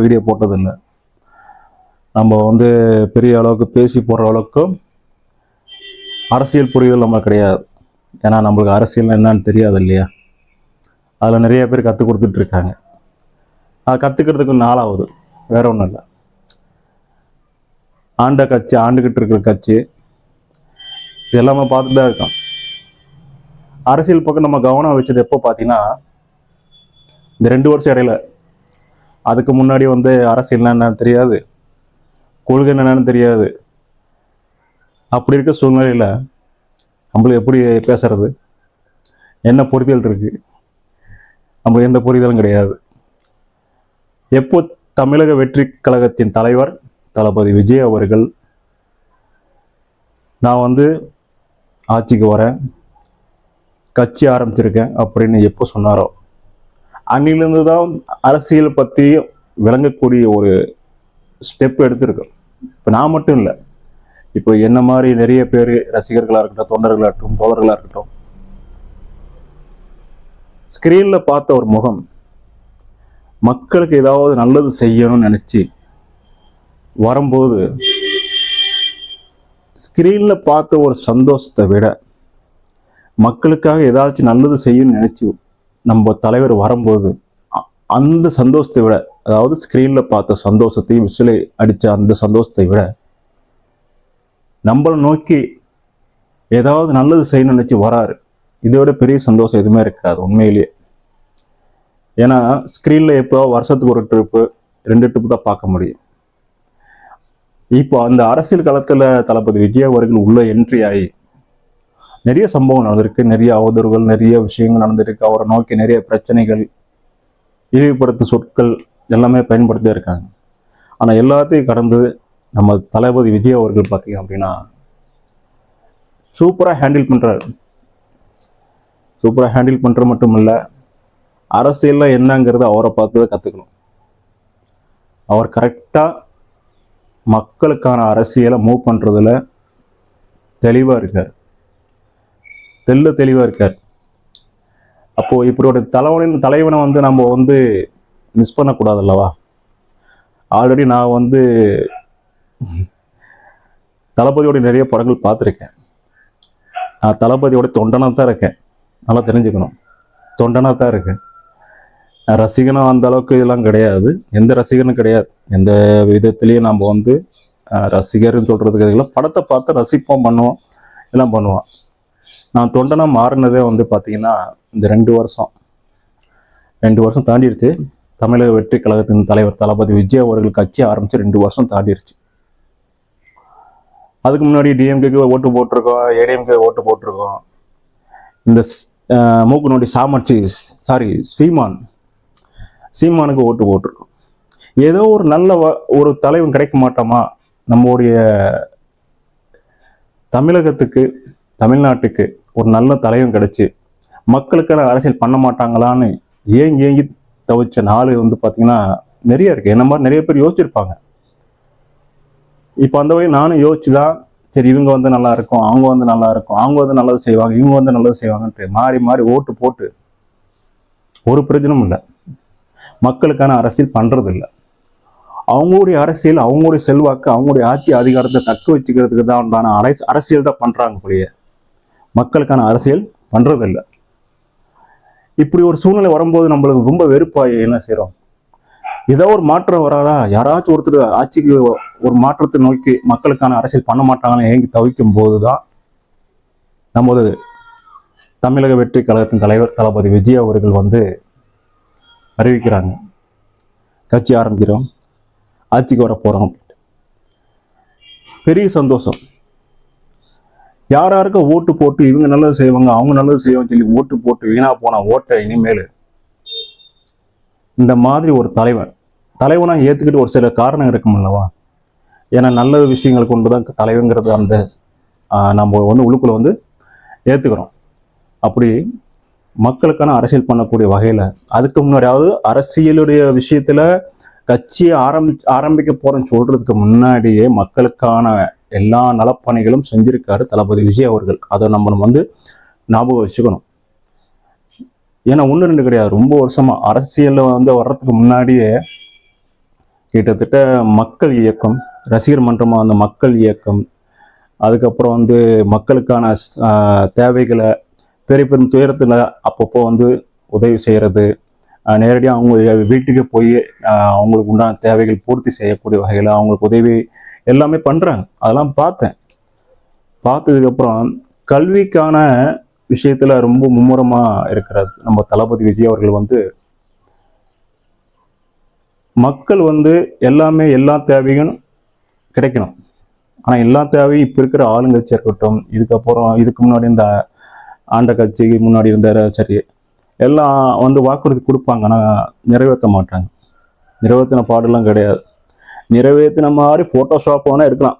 Video போட்டதில்லை. நம்ம வந்து பெரிய அளவுக்கு பேசி போடுற அளவுக்கு அரசியல் புரிதல் நம்ம கிடையாது. ஏன்னா நம்மளுக்கு அரசியல் என்னன்னு தெரியாது இல்லையா? அதில் நிறைய பேர் கற்றுக் கொடுத்துட்ருக்காங்க அது கற்றுக்கிறதுக்கு நாளாவது வேற ஒன்றும் இல்லை. ஆண்ட கட்சி ஆண்டுகிட்டு இருக்கிற கட்சி இது எல்லாமே பார்த்துட்டு தான் இருக்கோம். அரசியல் பக்கம் நம்ம கவனம் வச்சது எப்போ பார்த்தீங்கன்னா இந்த ரெண்டு வருஷம் இடையில அதுக்கு முன்னாடி வந்து அரசு என்னன்னு தெரியாது. கொள்கை என்னன்னு தெரியாது. அப்படி இருக்க சூழ்நிலையில் நம்மளுக்கு எப்படி பேசுறது? என்ன புரிதல் இருக்கு? நம்மளுக்கு எந்த புரிதலும் கிடையாது. எப்போ தமிழக வெற்றி கழகத்தின் தலைவர் தளபதி விஜய் அவர்கள் நான் வந்து ஆட்சிக்கு வரேன் கட்சி ஆரம்பிச்சிருக்கேன் அப்படின்னு எப்போ சொன்னாரோ அன்னிலிருந்து தான் அரசியல் பற்றி விளங்கக்கூடிய ஒரு ஸ்டெப் எடுத்திருக்கோம் இப்போ நான் மட்டும் இல்லை. இப்போ என்ன மாதிரி நிறைய பேர் ரசிகர்களாக இருக்கட்டும் தொண்டர்களாக இருக்கட்டும் தோழர்களாக இருக்கட்டும் ஸ்க்ரீனில் பார்த்த ஒரு முகம் மக்களுக்கு ஏதாவது நல்லது செய்யணும்னு நினச்சி வரும்போது ஸ்க்ரீனில் பார்த்த ஒரு சந்தோஷத்தை விட மக்களுக்காக ஏதாச்சும் நல்லது செய்யணும்னு நினச்சி நம்ம தலைவர் வரும்போது அ- அந்த சந்தோஷத்தை விட அதாவது ஸ்க்ரீனில் பார்த்த சந்தோஷத்தையும் விசிலை அடித்த அந்த சந்தோஷத்தை விட நம்மளை நோக்கி ஏதாவது நல்லது செய்யணும்னு நினச்சி வராரு. இதை விட பெரிய சந்தோஷம் எதுவுமே இருக்காது உண்மையிலேயே. ஏன்னா ஸ்க்ரீனில் எப்போ வருஷத்துக்கு ஒரு ட்ரிப்பு ரெண்டு ட்ரிப்பு தான் பார்க்க முடியும். இப்போ அந்த அரசியல் களத்தில் தளபதி விஜய் அவர்கள் உள்ள என்ட்ரி ஆகி நிறைய சம்பவம் நடந்திருக்கு. நிறைய அவதூறுகள் நிறைய விஷயங்கள் நடந்திருக்கு. அவரை நோக்கி நிறைய பிரச்சனைகள் இழிவுபடுத்த சொற்கள் எல்லாமே பயன்படுத்தியே இருக்காங்க. ஆனால் எல்லாத்தையும் கடந்து நம்ம தளபதி விஜய் அவர்கள் பார்த்தீங்க அப்படின்னா சூப்பராக ஹேண்டில் பண்ணுறாரு சூப்பராக ஹேண்டில் பண்ணுற மட்டும் இல்லை அரசியலில் என்னங்கிறத அவரை பார்த்து தான் கற்றுக்கணும் அவர் கரெக்டாக மக்களுக்கான அரசியலை மூவ் பண்ணுறதுல தெளிவாக இருக்கார். தெல்ல தெளிவாக இருக்கார். அப்போது இப்படியோட தலைவனின் தலைவனை வந்து நம்ம வந்து மிஸ் பண்ணக்கூடாது அல்லவா ஆல்ரெடி நான் வந்து தளபதியோட நிறைய படங்கள் பார்த்துருக்கேன். நான் தளபதியோட தொண்டனாக தான் இருக்கேன். நல்லா தெரிஞ்சுக்கணும். தொண்டனாக தான் இருக்கேன். நான் ரசிகனும் அந்த அளவுக்கு இதெல்லாம் கிடையாது. எந்த ரசிகனும் கிடையாது. எந்த விதத்துலேயும் நம்ம வந்து ரசிகர்னு சொல்கிறதுக்கு படத்தை பார்த்து ரசிப்போம் பண்ணுவோம் எல்லாம் பண்ணுவோம். நான் தொண்டனாக மாறினதே வந்து பார்த்தீங்கன்னா இந்த ரெண்டு வருஷம். ரெண்டு வருஷம் தாண்டிடுச்சு தமிழக வெற்றி கழகத்தின் தலைவர் தளபதி விஜய் அவர்கள் கட்சி ஆரம்பித்து ரெண்டு வருஷம் தாண்டிடுச்சு அதுக்கு முன்னாடி டிஎம்கேக்கு ஓட்டு போட்டிருக்கோம் ஏடிஎம்கே ஓட்டு போட்டிருக்கோம். இந்த ஸ்- அஹ், சாமர்ச்சி சாரி சீமான். சீமானுக்கு ஓட்டு போட்டிருக்கோம். ஏதோ ஒரு நல்ல வ- ஒரு தலைவன் கிடைக்க மாட்டோமா? நம்முடைய தமிழகத்துக்கு தமிழ்நாட்டுக்கு ஒரு நல்ல தலைவன் கிடைச்சி மக்களுக்கான அரசியல் பண்ண மாட்டாங்களான்னு ஏங்கி ஏங்கி தவிச்ச நாள் வந்து பார்த்தீங்கன்னா நிறைய இருக்குது என்ன மாதிரி நிறைய பேர் யோசிச்சிருப்பாங்க. இப்போ அந்த வகையில் நானும் யோசிச்சு தான் சரி இவங்க வந்து நல்லா இருக்கும் அவங்க வந்து நல்லா இருக்கும் அவங்க வந்து நல்லது செய்வாங்க இவங்க வந்து நல்லது செய்வாங்கன்ட்டு மாறி மாறி ஓட்டு போட்டு ஒரு பிரயோஜனமும் இல்லை. மக்களுக்கான அரசியல் பண்றது இல்லை அவங்களுடைய அரசியல் அவங்களுடைய செல்வாக்கு அவங்களுடைய ஆட்சி அதிகாரத்தை தக்க வச்சுக்கிறதுக்கு தான் உண்டான அரசு அரசியல் தான் பண்ணுறாங்க போலியே. மக்களுக்கான அரசியல் பண்ணுறதில்லை இப்படி ஒரு சூழ்நிலை வரும்போது நம்மளுக்கு ரொம்ப வெறுப்பாயி என்ன செய்கிறோம் ஏதோ ஒரு மாற்றம் வராதா? யாராச்சும் ஒருத்தர் ஆட்சிக்கு ஒரு மாற்றத்தை நோக்கி மக்களுக்கான அரசியல் பண்ண மாட்டாங்கன்னு ஏங்கி தவிக்கும் போதுதான் நமது தமிழக வெற்றி கழகத்தின் தலைவர் தளபதி விஜய் அவர்கள் வந்து அறிவிக்கிறாங்க. கட்சி ஆரம்பிக்கிறோம் ஆட்சிக்கு வர போகிறோம் அப்படின்ட்டு. பெரிய சந்தோஷம். யார் யாருக்கும் ஓட்டு போட்டு இவங்க நல்லது செய்வாங்க அவங்க நல்லது செய்வாங்க சொல்லி ஓட்டு போட்டு வீணா போன ஓட்டை இனிமேல். இந்த மாதிரி ஒரு தலைவன் தலைவனா ஏற்றுக்கிட்டு ஒரு சில காரணம் இருக்கும் அல்லவா? ஏன்னா நல்ல விஷயங்கள் கொண்டு தான் தலைவங்கிறது அந்த நம்ம வந்து உள்ளுக்குள்ள வந்து ஏற்றுக்கிறோம் அப்படி மக்களுக்கான அரசியல் பண்ணக்கூடிய வகையில் அதுக்கு முன்னாடியாவது அரசியலுடைய விஷயத்தில் கட்சியை ஆரம்பி ஆரம்பிக்க போகிறேன்னு சொல்கிறதுக்கு முன்னாடியே மக்களுக்கான எல்லா நலப்பணிகளும் செஞ்சிருக்காரு தளபதி விஜய் அவர்கள். அதை நம்ம வந்து ஞாபகம் வச்சுக்கணும். ஏன்னா ஒன்று ரெண்டு கிடையாது. ரொம்ப வருஷமா அரசியலில் வந்து வர்றதுக்கு முன்னாடியே கிட்டத்தட்ட மக்கள் இயக்கம் ரசிகர் மன்றமாக அந்த மக்கள் இயக்கம் அதுக்கப்புறம் வந்து மக்களுக்கான தேவைகளை பெரிய பெரும் துயரத்தில் அப்பப்போ வந்து உதவி செய்கிறது நேரடியாக அவங்க வீட்டுக்கு போய் அவங்களுக்கு உண்டான தேவைகள் பூர்த்தி செய்யக்கூடிய வகையில் அவங்களுக்கு உதவி எல்லாமே பண்ணுறாங்க அதெல்லாம் பார்த்தேன். பார்த்ததுக்கப்புறம் கல்விக்கான விஷயத்தில் ரொம்ப மும்முரமாக இருக்கிற நம்ம தளபதி விஜய் அவர்கள் வந்து மக்கள் வந்து எல்லாமே எல்லா தேவையும் கிடைக்கணும். ஆனால் எல்லா தேவையும் இப்போ இருக்கிற ஆளுங்கட்சியாக இருக்கட்டும் இதுக்கப்புறம் இதுக்கு முன்னாடி இந்த ஆண்ட கட்சிக்கு முன்னாடி இருந்த சரி எல்லாம் வந்து வாக்குறுதி கொடுப்பாங்க ஆனால் நிறைவேற்ற மாட்டாங்க. நிறைவேற்றின பாடெல்லாம் கிடையாது. நிறைவேற்றின மாதிரி ஃபோட்டோஷாப் வேணால் எடுக்கலாம்.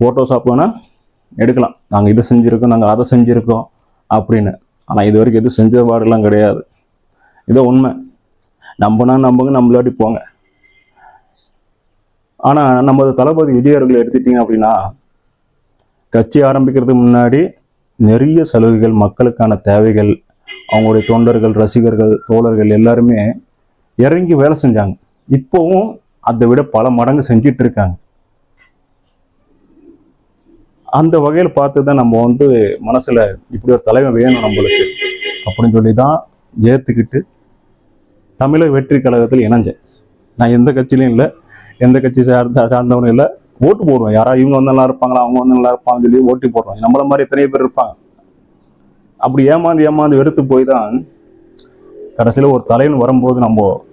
ஃபோட்டோஷாப் வேணால் எடுக்கலாம். நாங்கள் இது செஞ்சுருக்கோம் நாங்கள் அதை செஞ்சுருக்கோம் அப்படின்னு. ஆனால் இது வரைக்கும் எதுவும் செஞ்ச பாடெல்லாம் கிடையாது. இதோ உண்மை. நம்பினா நம்புங்க நம்மளாட்டி போங்க. ஆனால் நமது தளபதி விஜய் அவர்களை எடுத்துட்டீங்க அப்படின்னா கட்சி ஆரம்பிக்கிறதுக்கு முன்னாடி நிறைய சலுகைகள் மக்களுக்கான தேவைகள் அவங்களுடைய தொண்டர்கள் ரசிகர்கள் தோழர்கள் எல்லாருமே இறங்கி வேலை செஞ்சாங்க. இப்போவும் அதை விட பல மடங்கு செஞ்சிட்டு இருக்காங்க. அந்த வகையில் பார்த்து தான் நம்ம வந்து மனசில் இப்படி ஒரு தலைவன் வேணும் நம்மளுக்கு அப்படின்னு சொல்லி தான் ஏற்றுக்கிட்டு தமிழக வெற்றி கழகத்தில் இணைஞ்சேன். நான் எந்த கட்சியிலையும் இல்லை எந்த கட்சி சார்ந்த சார்ந்தவனும் இல்லை. ஓட்டு போடுவேன். யாராவது இவங்க வந்து நல்லா இருப்பாங்களா அவங்க வந்து நல்லா இருப்பாங்கன்னு சொல்லி ஓட்டு போடுவேன். நம்மள மாதிரி எத்தனை பேர் இருப்பாங்க. அப்படி ஏமாந்து ஏமாந்து வெறுத்து போய் தான் கடைசியில் ஒரு தலைவன் வரும்போது நம்ம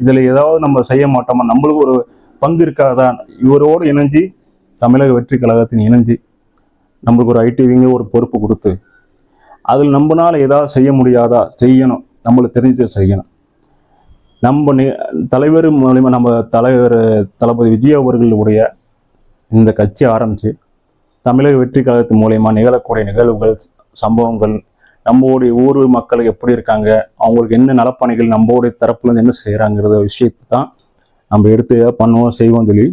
இதில் ஏதாவது நம்ம செய்ய மாட்டோமா? நம்மளுக்கு ஒரு பங்கு இருக்காதான் இவரோடு இணைஞ்சு தமிழக வெற்றி கழகத்தின் இணைஞ்சு நம்மளுக்கு ஒரு ஐடிவிங்க ஒரு பொறுப்பு கொடுத்து அதில் நம்மனால ஏதாவது செய்ய முடியாதா? செய்யணும். நம்மளுக்கு தெரிஞ்சு செய்யணும். நம்ம நி- தலைவர் மூலிமா நம்ம தலைவர் தளபதி விஜய் அவர்களுடைய இந்த கட்சி ஆரம்பித்து தமிழக வெற்றி கழகத்தின் மூலயமா நிகழக்கூடிய நிகழ்வுகள் சம்பவங்கள் நம்மளுடைய ஊர் மக்கள் எப்படி இருக்காங்க அவங்களுக்கு என்ன நலப்பணிகள் நம்மளுடைய தரப்புலேருந்து என்ன செய்கிறாங்கிறத விஷயத்தை தான் நம்ம எடுத்து ஏதாவது பண்ணுவோம் செய்வோம் சொல்லி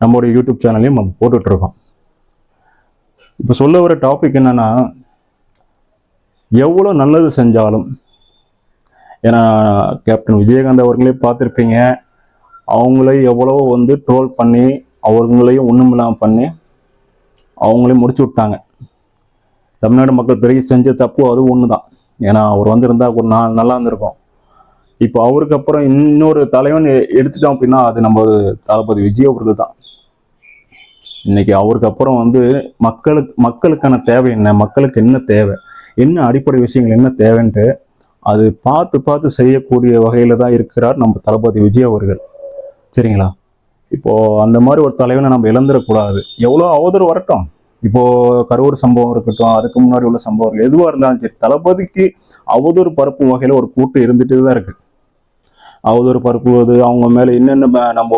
நம்மளுடைய யூடியூப் சேனல்லையும் நம்ம போட்டுட்ருக்கோம் இப்போ சொல்ல வர டாபிக் என்னன்னா எவ்வளோ நல்லது செஞ்சாலும் ஏன்னா கேப்டன் விஜயகாந்த் அவர்களே பார்த்துருப்பீங்க அவங்களே எவ்வளோ வந்து ட்ரோல் பண்ணி அவங்களையும் ஒன்றும் இல்லாமல் பண்ணி அவங்களையும் முடிச்சு விட்டாங்க. தமிழ்நாடு மக்கள் பெரிய செஞ்ச தப்பு அது ஒன்று தான் ஏன்னா அவர் வந்திருந்தா ஒரு நாள் நல்லா இருந்திருக்கும். இப்போ அவருக்கு அப்புறம் இன்னொரு தலைவன் எ- எடுத்துட்டோம் அப்படின்னா அது நம்ம தளபதி விஜய் அவர்கள் தான். இன்னைக்கு அவருக்கு அப்புறம் வந்து மக்களுக்கு மக்களுக்கான தேவை என்ன? மக்களுக்கு என்ன தேவை? என்ன அடிப்படை விஷயங்கள் என்ன தேவைன்ட்டு அது பார்த்து பார்த்து செய்யக்கூடிய வகையில் தான் இருக்கிறார் நம்ம தளபதி விஜய் அவர்கள். சரிங்களா? இப்போது அந்த மாதிரி ஒரு தலைவனை நம்ம இழந்துடக்கூடாது. எவ்வளோ அவதூறு வரட்டும். இப்போ கரூர் சம்பவம் இருக்கட்டும் அதுக்கு முன்னாடி உள்ள சம்பவம் எதுவாக இருந்தாலும் சரி தளபதிக்கு அவதூறு பரப்பும் வகையில் ஒரு கூட்டு இருந்துட்டு தான் இருக்கு. அவதூறு பரப்புவது அவங்க மேலே என்னென்ன நம்ம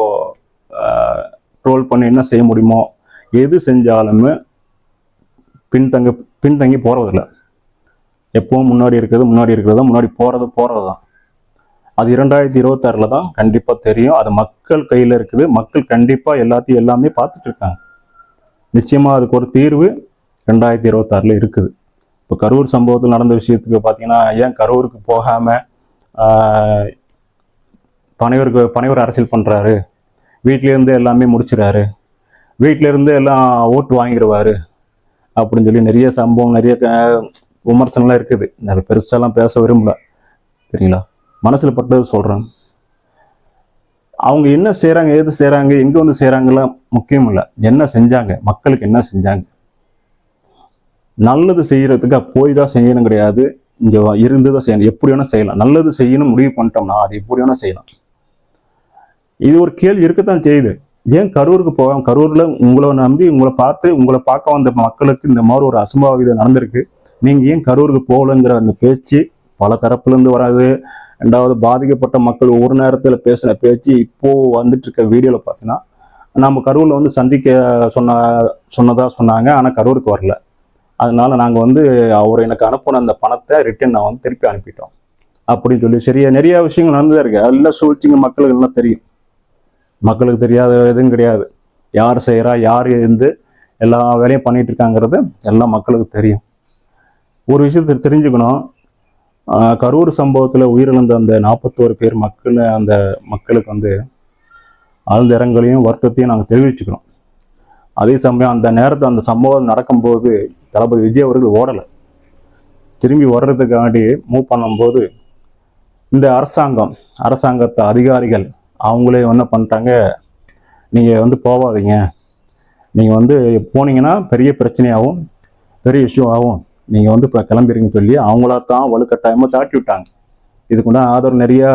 ட்ரோல் பண்ணி என்ன செய்ய முடியுமோ எது செஞ்சாலுமே பின்தங்க பின்தங்கி போகிறதில்ல எப்பவும் முன்னாடி இருக்கிறது முன்னாடி இருக்கிறது தான் முன்னாடி போகிறது போகிறது தான். அது இரண்டாயிரத்தி இருபத்தாறில் தான் கண்டிப்பாக தெரியும். அது மக்கள் கையில் இருக்குது. மக்கள் கண்டிப்பாக எல்லாத்தையும் எல்லாமே பார்த்துட்டு இருக்காங்க. நிச்சயமாக அதுக்கு ஒரு தீர்வு ரெண்டாயிரத்தி இருபத்தாறில் இருக்குது. இப்போ கரூர் சம்பவத்தில் நடந்த விஷயத்துக்கு பார்த்தீங்கன்னா ஏன் கரூருக்கு போகாமல் பனைவருக்கு பனைவர் அரசியல் பண்ணுறாரு வீட்டிலேருந்து எல்லாமே முடிச்சிடாரு வீட்டிலேருந்து எல்லாம் ஓட்டு வாங்கிடுவாரு. அப்படின்னு சொல்லி நிறைய சம்பவம் நிறைய க- விமர்சனம்லாம் இருக்குது. நான் பெருசாலாம் பேச விரும்பல. சரிங்களா மனசில் பட்டது சொல்கிறேன் அவங்க என்ன செய்கிறாங்க ஏது செய்கிறாங்க எங்கே வந்து செய்கிறாங்கலாம் முக்கியம் இல்லை. என்ன செஞ்சாங்க மக்களுக்கு என்ன செஞ்சாங்க? நல்லது செய்யறதுக்கு போய் தான் செய்யணும் கிடையாது. இங்கே இருந்து தான் செய்யணும். எப்படி வேணால் செய்யலாம். நல்லது செய்யணும் முடிவு பண்ணிட்டோம்னா அது எப்படி வேணால் செய்யலாம். இது ஒரு கேள்வி இருக்கத்தான் செய்யுது. ஏன் கரூருக்கு போகாம கரூரில் உங்களை நம்பி உங்களை பார்த்து உங்களை பார்க்க வந்த மக்களுக்கு இந்த மாதிரி ஒரு அசம்பாவிதம் நடந்திருக்கு. நீங்க ஏன் கரூருக்கு போகலங்கிற அந்த பேச்சு பல தரப்புலேருந்து வராது. ரெண்டாவது பாதிக்கப்பட்ட மக்கள் ஒரு நேரத்தில் பேசின பேச்சு இப்போது வந்துட்டுருக்க வீடியோவில் பார்த்தீங்கன்னா நம்ம கரூரில் வந்து சந்திக்க சொன்ன சொன்னதாக சொன்னாங்க. ஆனால் கரூருக்கு வரல. அதனால நாங்கள் வந்து அவர் எனக்கு அனுப்பின அந்த பணத்தை ரிட்டர்ன் நான் வந்து திருப்பி அனுப்பிட்டோம். அப்படின்னு சொல்லி சரியா நிறைய விஷயங்கள் நடந்துதான் இருக்கு. எல்லா சூழ்ச்சிங்க மக்களுக்கு எல்லாம் தெரியும். மக்களுக்கு தெரியாத எதுவும் கிடையாது. யார் செய்கிறா யார் இருந்து எல்லா வேலையும் பண்ணிட்டு இருக்காங்கிறது எல்லாம் மக்களுக்கு தெரியும். ஒரு விஷயத்தை தெரிஞ்சுக்கணும். கரூர் சம்பவத்தில் உயிரிழந்த அந்த நாற்பத்தோரு பேர் மக்களை அந்த மக்களுக்கு வந்து ஆழ்ந்த இரங்கலையும் வருத்தத்தையும் நாங்கள் தெரிவிச்சுக்கிறோம். அதே சமயம் அந்த நேரத்தில் அந்த சம்பவம் நடக்கும்போது தளபதி விஜய் அவர்கள் ஓடலை. திரும்பி வர்றதுக்காண்டி மூவ் பண்ணும்போது இந்த அரசாங்கம் அரசாங்கத்து அதிகாரிகள் அவங்களே என்ன பண்ணிட்டாங்க நீங்கள் வந்து போகாதீங்க நீங்கள் வந்து போனீங்கன்னா பெரிய பிரச்சனையாகவும் பெரிய இஷ்யூ ஆகும் நீங்கள் வந்து இப்போ கிளம்பிடுங்க சொல்லி அவங்களா தான் வலுக்கட்டாயமாக தாட்டி விட்டாங்க. இதுக்குண்டா ஆதரவு நிறையா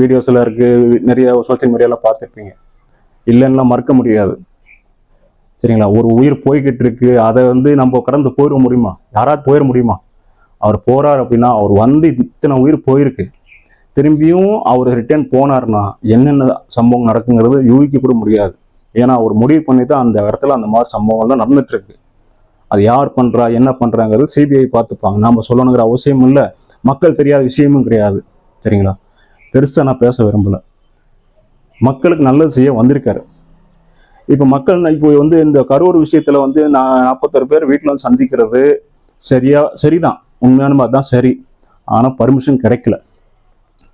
வீடியோஸில் இருக்குது நிறைய சோஷியல் மீடியாவில் பார்த்துருப்பீங்க. இல்லைன்னா மறுக்க முடியாது. சரிங்களா? ஒரு உயிர் போய்கிட்டு இருக்கு அதை வந்து நம்ம கடந்து போயிட முடியுமா? யாராவது போயிட முடியுமா? அவர் போகிறார் அப்படின்னா அவர் வந்து இத்தனை உயிர் போயிருக்கு. திரும்பியும் அவர் ரிட்டர்ன் போனார்னா என்னென்ன சம்பவம் நடக்குங்கிறது யூகிக்க கூட முடியாது. ஏன்னா அவர் முடிவு பண்ணி தான் அந்த இடத்துல அந்த மாதிரி சம்பவங்கள்லாம் நடந்துட்டுருக்கு அது யார் பண்ணுறா என்ன பண்ணுறாங்கிறது சிபிஐ பார்த்துப்பாங்க. நாம் சொல்லணுங்கிற அவசியம் இல்லை. மக்கள் தெரியாத விஷயமும் கிடையாது. சரிங்களா? பெருசாக நான் பேச விரும்பலை. மக்களுக்கு நல்லது செய்ய வந்திருக்காரு. இப்போ மக்கள் இப்போ வந்து இந்த கரூர் விஷயத்தில் வந்து நான் நாற்பத்தொரு பேர் வீட்டில் வந்து சந்திக்கிறது சரியா சரிதான். உண்மையான அதுதான் சரி. ஆனால் பர்மிஷன் கிடைக்கல.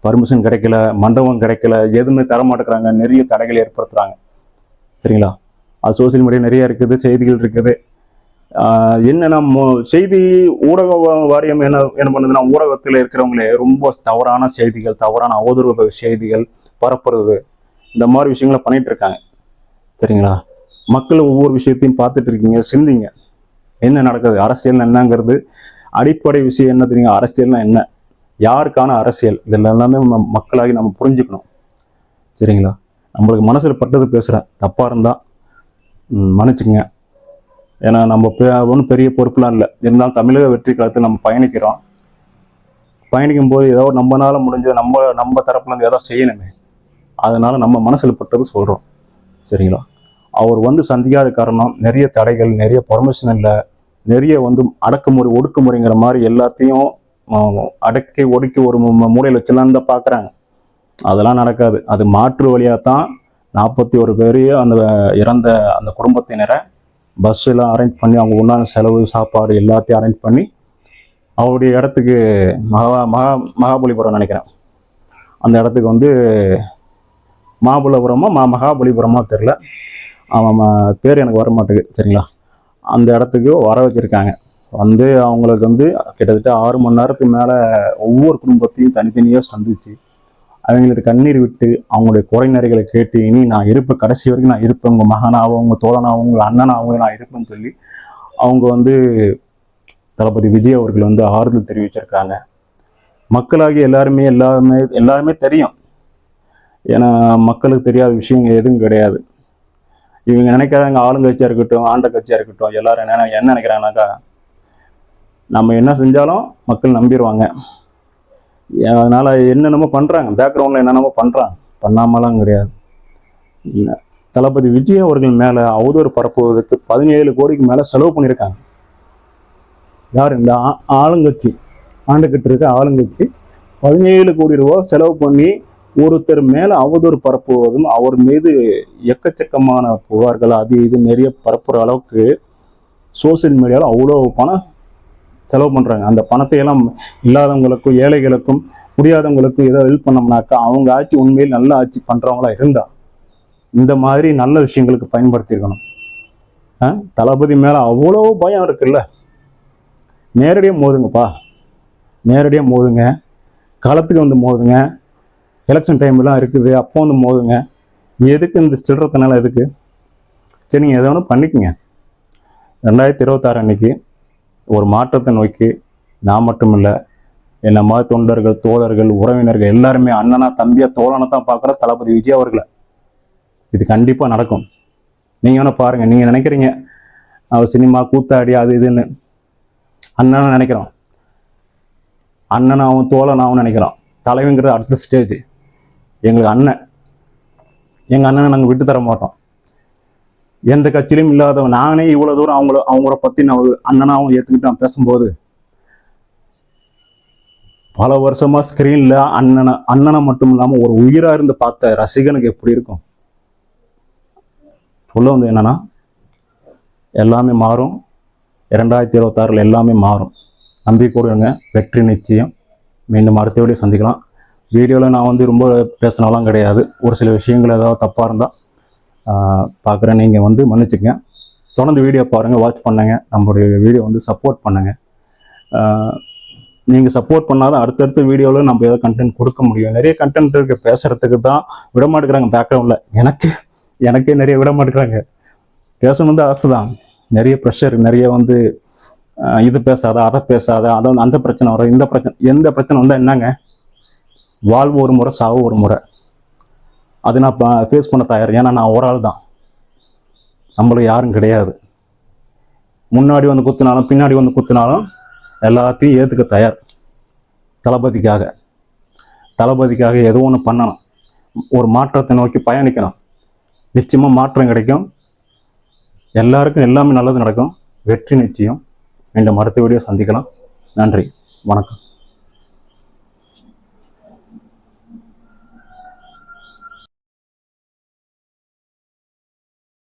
பர்மிஷன் கிடைக்கல மண்டபம் கிடைக்கல எதுவுமே தரமாட்டேங்கிறாங்க நிறைய தடைகள் ஏற்படுத்துறாங்க. சரிங்களா? அது சோசியல் மீடியா நிறைய இருக்குது செய்திகள் இருக்குது. என்னன்னா செய்தி ஊடக வாரியம் என்ன என்ன பண்ணுதுன்னா ஊடகத்தில் இருக்கிறவங்களே ரொம்ப தவறான செய்திகள் தவறான அவதூறு செய்திகள் பரப்புறது. இந்த மாதிரி விஷயங்களை பண்ணிட்டு இருக்காங்க. சரிங்களா? மக்கள் ஒவ்வொரு விஷயத்தையும் பார்த்துட்டு இருக்கீங்க சிந்திங்க. என்ன நடக்குது? அரசியல் என்னங்கிறது அடிப்படை விஷயம் என்ன தெரியுங்க அரசியல்னா என்ன? யாருக்கான அரசியல்? இதில் எல்லாமே நம்ம மக்களாகி நம்ம புரிஞ்சுக்கணும். சரிங்களா? நம்மளுக்கு மனசில் பட்டது பேசுகிறேன் தப்பாக இருந்தால் மன்னிச்சுங்க ஏன்னா நம்ம ஒன்றும் பெரிய பொறுப்புலாம் இல்லை. இருந்தாலும் தமிழக வெற்றி காலத்தில் நம்ம பயணிக்கிறோம். பயணிக்கும் போது ஏதோ நம்மனால முடிஞ்ச நம்ம நம்ம தரப்புலேருந்து ஏதோ செய்யணுமே. அதனால நம்ம மனசில் பட்டது சொல்கிறோம் சரிங்களா? அவர் வந்து சந்திக்காத காரணம் நிறைய தடைகள் நிறைய பர்மிஷன் இல்லை. நிறைய வந்து அடக்குமுறை ஒடுக்குமுறைங்கிற மாதிரி எல்லாத்தையும் அடக்கி ஒடுக்கி ஒரு மூலையில் வச்சுலாம் தான் பார்க்குறாங்க அதெல்லாம் நடக்காது. அது மாற்று வழியாக தான் நாற்பத்தி ஒரு பேரையும் அந்த இறந்த அந்த குடும்பத்தினரை பஸ் எல்லாம் அரேஞ்ச் பண்ணி அவங்க உண்டான செலவு சாப்பாடு எல்லாத்தையும் அரேஞ்ச் பண்ணி அவருடைய இடத்துக்கு மகா மகா மகாபலிபுரம் நினைக்கிறேன். அந்த இடத்துக்கு வந்து மாபுலபுரமா மா மகாபலிபுரமா தெரில அவன் பேர் எனக்கு வர மாட்டேங்குது சரிங்களா? அந்த இடத்துக்கு வர வச்சுருக்காங்க. வந்து அவங்களுக்கு வந்து கிட்டத்தட்ட ஆறு மணி நேரத்துக்கு மேலே ஒவ்வொரு குடும்பத்தையும் தனித்தனியாக சந்திச்சு அவங்களுக்கு கண்ணீர் விட்டு அவங்களுடைய குறைநிறைகளை கேட்டு இனி நான் இருப்பேன் கடைசி வரைக்கும் நான் இருப்பேன். உங்கள் மகனாகவும் உங்கள் தோழனாகவும் உங்கள் அண்ணனாகவும் நான் இருப்பேன்னு சொல்லி அவங்க வந்து தளபதி விஜய் அவர்கள் வந்து ஆறுதல் தெரிவிச்சிருக்காங்க. மக்களாகி எல்லாருமே எல்லாருமே எல்லாருமே தெரியும். ஏன்னா மக்களுக்கு தெரியாத விஷயம் எதுவும் கிடையாது. இவங்க நினைக்கிறாங்க ஆளுங்கட்சியாக இருக்கட்டும் ஆண்ட கட்சியாக இருக்கட்டும் எல்லாரும் என்ன என்ன நினைக்கிறாங்கனாக்கா நம்ம என்ன செஞ்சாலும் மக்கள் நம்பிடுவாங்க. அதனால் என்னென்னமோ பண்ணுறாங்க பேக்ரவுண்டில் என்னென்னமோ பண்ணுறாங்க பண்ணாமலாம் கிடையாது. தளபதி விஜய் அவர்கள் மேலே அவதூறு பரப்புவதற்கு பதினேழு கோடிக்கு மேலே செலவு பண்ணியிருக்காங்க. யார்? இந்த ஆ- ஆளுங்கட்சி. ஆண்டுகிட்டு இருக்க ஆளுங்கட்சி. பதினேழு கோடி ரூபா செலவு பண்ணி ஒருத்தர் மேலே அவதூறு பரப்புவதும் அவர் மீது எக்கச்சக்கமான புகார்கள் அது இது நிறைய பரப்புகிற அளவுக்கு சோசியல் மீடியாவில் அவ்வளோ பணம் செலவு பண்ணுறாங்க அந்த பணத்தை எல்லாம் இல்லாதவங்களுக்கும் ஏழைகளுக்கும் முடியாதவங்களுக்கும் ஏதோ ஹெல்ப் பண்ணோம்னாக்கா அவங்க ஆட்சி உண்மையில் நல்ல ஆட்சி பண்ணுறவங்களா இருந்தால் இந்த மாதிரி நல்ல விஷயங்களுக்கு பயன்படுத்தியிருக்கணும். ஆ? தளபதி மேலே அவ்வளோ பயம் இருக்குல்ல? நேரடியாக மோதுங்கப்பா. நேரடியாக மோதுங்க. காலத்துக்கு வந்து மோதுங்க. எலெக்ஷன் டைம்லாம் இருக்குது அப்போ வந்து மோதுங்க. எதுக்கு இந்த சில்லறத்தினால எதுக்கு? சரி நீங்கள் எதோ ஒன்று பண்ணிக்கோங்க. ரெண்டாயிரத்தி இருபத்தாறு அன்னைக்கு ஒரு மாற்றத்தை நோக்கி நான் மட்டும் இல்லை என்ன மாதிரி தொண்டர்கள் தோழர்கள் உறவினர்கள் எல்லாருமே அண்ணனா தம்பியா தோழனை தான் பார்க்குற தளபதி விஜய் அவர்களை. இது கண்டிப்பாக நடக்கும். நீங்கள் வேணா பாருங்கள் நீங்கள் நினைக்கிறீங்க அவர் சினிமா கூத்தாடி அது இதுன்னு. அண்ணனை நினைக்கிறோம். அண்ணனாகவும் தோழனாகவும் நினைக்கிறோம். தலைவங்கிறது அடுத்த ஸ்டேஜ் எங்களுக்கு அண்ணன். எங்கள் அண்ணனை நாங்கள் விட்டு தர மாட்டோம். எந்த கட்சியிலும் இல்லாதவன். நானே இவ்வளோ தூரம் அவங்கள அவங்கள பற்றி நான் ஒரு அண்ணனாவும் ஏற்றுக்கிட்டு நான் பேசும்போது பல வருஷமா ஸ்க்ரீனில் அண்ணனை அண்ணனை மட்டும் இல்லாமல் ஒரு உயிராக இருந்து பார்த்த ரசிகனுக்கு எப்படி இருக்கும்? சொல்ல வந்து என்னன்னா எல்லாமே மாறும். இரண்டாயிரத்தி இருபத்தாறில் எல்லாமே மாறும். நம்பிக்கையோடுங்க வெற்றி நிச்சயம். மீண்டும் அடுத்த வீடியோ சந்திக்கலாம். வீடியோவில் நான் வந்து ரொம்ப பேசினாலாம் கிடையாது. ஒரு சில விஷயங்கள் ஏதாவது தப்பாக இருந்தால் பார்க்குறேன் நீங்கள் வந்து மன்னிச்சுங்க தொடர்ந்து வீடியோ பாருங்கள் வாட்ச் பண்ணுங்க. நம்மளுடைய வீடியோ வந்து சப்போர்ட் பண்ணுங்கள் நீங்கள் சப்போர்ட் பண்ணாதான் அடுத்தடுத்த வீடியோவில் நம்ம ஏதாவது கண்டென்ட் கொடுக்க முடியும். நிறைய கண்டென்ட் இருக்குது பேசுகிறதுக்கு தான் விட மாட்டேங்கிறாங்க பேக்ரவுண்டில் எனக்கு எனக்கே நிறைய விட மாட்டேங்கிறாங்க பேசணும் வந்து ஆசை தான் நிறைய ப்ரெஷர் நிறைய வந்து இது பேசாத அதை பேசாத அதை அந்த பிரச்சனை வரும் இந்த பிரச்சனை எந்த பிரச்சனை வந்தால் என்னங்க? வாழ்வு ஒரு முறை சாவு ஒரு முறை. அது நான் ஃபேஸ் பண்ண தயார். ஏன்னா நான் ஒரு ஆள் தான். நம்மளுக்கு யாரும் கிடையாது. முன்னாடி வந்து குத்துனாலும் பின்னாடி வந்து குத்துனாலும் எல்லாத்தையும் ஏற்றுக்க தயார். தளபதிக்காக. தளபதிக்காக ஏதோ ஒன்று பண்ணணும். ஒரு மாற்றத்தை நோக்கி பயணிக்கணும். நிச்சயமாக மாற்றம் கிடைக்கும். எல்லாருக்கும் எல்லாமே நல்லது நடக்கும். வெற்றி நிச்சயம். மீண்டும் அடுத்த வீடியோ சந்திக்கலாம். நன்றி. வணக்கம்.